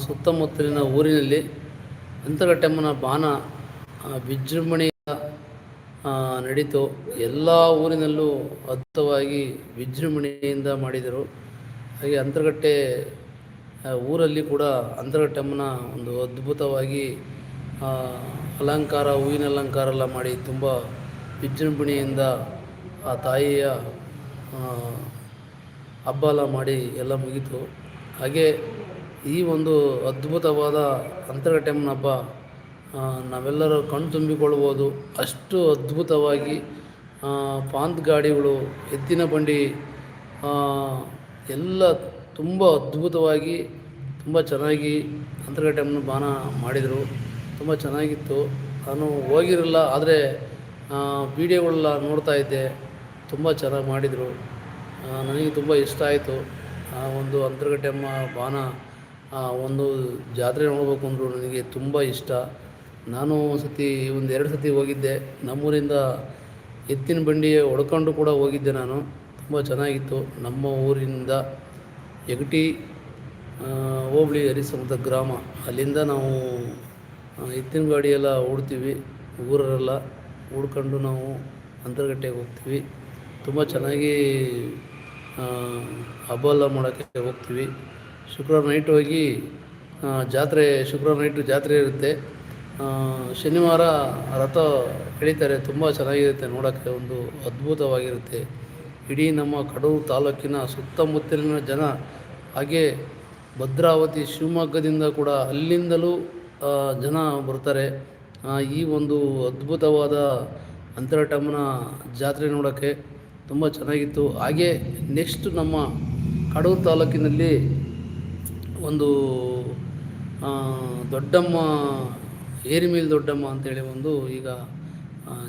ಸುತ್ತಮುತ್ತಲಿನ ಊರಿನಲ್ಲಿ ಅಂತರಘಟ್ಟಮ್ಮನ ಬಾನ ವಿಜೃಂಭಣೆಯ ನಡೀತು. ಎಲ್ಲ ಊರಿನಲ್ಲೂ ಅದ್ಭುತವಾಗಿ ವಿಜೃಂಭಣೆಯಿಂದ ಮಾಡಿದರು. ಹಾಗೆ ಅಂತರಗಟ್ಟೆ ಊರಲ್ಲಿ ಕೂಡ ಅಂತರಘಟ್ಟಮ್ಮನ ಒಂದು ಅದ್ಭುತವಾಗಿ ಅಲಂಕಾರ, ಹೂವಿನ ಅಲಂಕಾರ ಎಲ್ಲ ಮಾಡಿ ತುಂಬ ವಿಜೃಂಭಣೆಯಿಂದ ಆ ತಾಯಿಯ ಹಬ್ಬ ಎಲ್ಲ ಮಾಡಿ ಎಲ್ಲ ಮುಗೀತು. ಹಾಗೆ ಈ ಒಂದು ಅದ್ಭುತವಾದ ಅಂತರಘಟ್ಟಮ್ಮನ ಹಬ್ಬ ನಾವೆಲ್ಲರೂ ಕಣ್ಣು ತುಂಬಿಕೊಳ್ಬೋದು ಅಷ್ಟು ಅದ್ಭುತವಾಗಿ ಪಾಂತ್ ಗಾಡಿಗಳು, ಎತ್ತಿನ ಬಂಡಿ ಎಲ್ಲ ತುಂಬ ಅದ್ಭುತವಾಗಿ, ತುಂಬ ಚೆನ್ನಾಗಿ ಅಂತರಘಟ್ಟಮ್ಮನ ಬಾನ ಮಾಡಿದರು. ತುಂಬ ಚೆನ್ನಾಗಿತ್ತು. ನಾನು ಹೋಗಿರಲಿಲ್ಲ, ಆದರೆ ವೀಡಿಯೋಗಳೆಲ್ಲ ನೋಡ್ತಾ ಇದ್ದೆ. ತುಂಬ ಚೆನ್ನಾಗಿ ಮಾಡಿದರು. ನನಗೆ ತುಂಬ ಇಷ್ಟ ಆಯಿತು. ಆ, ಒಂದು ಅಂತರಘಟ್ಟೆಮ್ಮ ಬಾನ ಒಂದು ಜಾತ್ರೆ ನೋಡಬೇಕು ಅಂದರು ನನಗೆ ತುಂಬ ಇಷ್ಟ. ನಾನು ಸತಿ ಒಂದು ಎರಡು ಸತಿ ಹೋಗಿದ್ದೆ. ನಮ್ಮೂರಿಂದ ಎತ್ತಿನ ಬಂಡಿ ಹೊಡ್ಕೊಂಡು ಕೂಡ ಹೋಗಿದ್ದೆ ನಾನು. ತುಂಬ ಚೆನ್ನಾಗಿತ್ತು. ನಮ್ಮ ಊರಿನಿಂದ ಯಗಟಿ ಆ, ಹೋಬಳಿ ಹರಿಸಮುದ್ರ ಗ್ರಾಮ. ಅಲ್ಲಿಂದ ನಾವು ಎತ್ತಿನ ಗಾಡಿಯೆಲ್ಲ ಓಡ್ತೀವಿ. ಊರರೆಲ್ಲ ಓಡ್ಕೊಂಡು ನಾವು ಅಂತರಗಟ್ಟೆಗೆ ಹೋಗ್ತೀವಿ. ತುಂಬ ಚೆನ್ನಾಗಿ ಆ, ಹಬ್ಬ ಎಲ್ಲ ಮಾಡೋಕ್ಕೆ ಹೋಗ್ತೀವಿ. ಶುಕ್ರವಾರ ನೈಟ್ ಹೋಗಿ ಜಾತ್ರೆ, ಶುಕ್ರವಾರ ನೈಟು ಜಾತ್ರೆ ಇರುತ್ತೆ. ಶನಿವಾರ ರಥ ಎಳಿತಾರೆ, ತುಂಬ ಚೆನ್ನಾಗಿರುತ್ತೆ ನೋಡೋಕ್ಕೆ, ಒಂದು ಅದ್ಭುತವಾಗಿರುತ್ತೆ. ಇಡೀ ನಮ್ಮ ಕಡೂರು ತಾಲೂಕಿನ ಸುತ್ತಮುತ್ತಲಿನ ಜನ, ಹಾಗೆ ಭದ್ರಾವತಿ ಶಿವಮೊಗ್ಗದಿಂದ ಕೂಡ ಅಲ್ಲಿಂದಲೂ ಜನ ಬರ್ತಾರೆ. ಈ ಒಂದು ಅದ್ಭುತವಾದ ಅಂತರಟಮ್ಮನ ಜಾತ್ರೆ ನೋಡೋಕ್ಕೆ ತುಂಬ ಚೆನ್ನಾಗಿತ್ತು. ಹಾಗೆ ನೆಕ್ಸ್ಟ್ ನಮ್ಮ ಕಡೂರು ತಾಲೂಕಿನಲ್ಲಿ ಒಂದು ದೊಡ್ಡಮ್ಮ, ಏರಿಮೇಲ್ ದೊಡ್ಡಮ್ಮ ಅಂತೇಳಿ ಒಂದು ಈಗ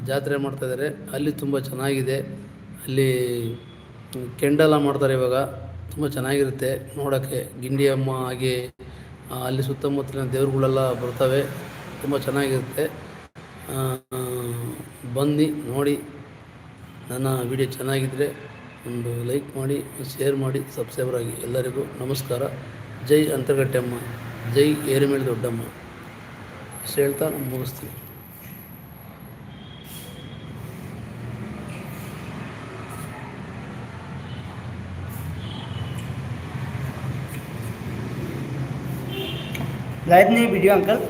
ಜಾತ್ರೆ ಮಾಡ್ತಾಯಿದ್ದಾರೆ ಅಲ್ಲಿ ತುಂಬ ಚೆನ್ನಾಗಿದೆ. ಅಲ್ಲಿ ಕೆಂಡಲ ಮಾಡ್ತಾರೆ ಇವಾಗ. ತುಂಬ ಚೆನ್ನಾಗಿರುತ್ತೆ ನೋಡೋಕ್ಕೆ. ಗಿಂಡಿ ಅಮ್ಮ ಹಾಗೆ ಅಲ್ಲಿ ಸುತ್ತಮುತ್ತಲಿನ ದೇವ್ರುಗಳೆಲ್ಲ ಬರ್ತವೆ. ತುಂಬ ಚೆನ್ನಾಗಿರುತ್ತೆ. ಬನ್ನಿ, ನೋಡಿ. ನನ್ನ ವಿಡಿಯೋ ಚೆನ್ನಾಗಿದ್ದರೆ ಒಂದು ಲೈಕ್ ಮಾಡಿ, ಶೇರ್ ಮಾಡಿ, ಸಬ್ಸ್ಕ್ರೈಬರ್ ಆಗಿ ಎಲ್ಲರಿಗೂ ನಮಸ್ಕಾರ. ಜೈ ಅಂತರಗಟ್ಟೆಮ್ಮ ಜೈ ಏರಿಮೇಲೆ ದೊಡ್ಡಮ್ಮ ಇಷ್ಟು ಹೇಳ್ತಾ ನಾನು ಮುಗಿಸ್ತೀನಿ लाइट नहीं वीडियो अंकल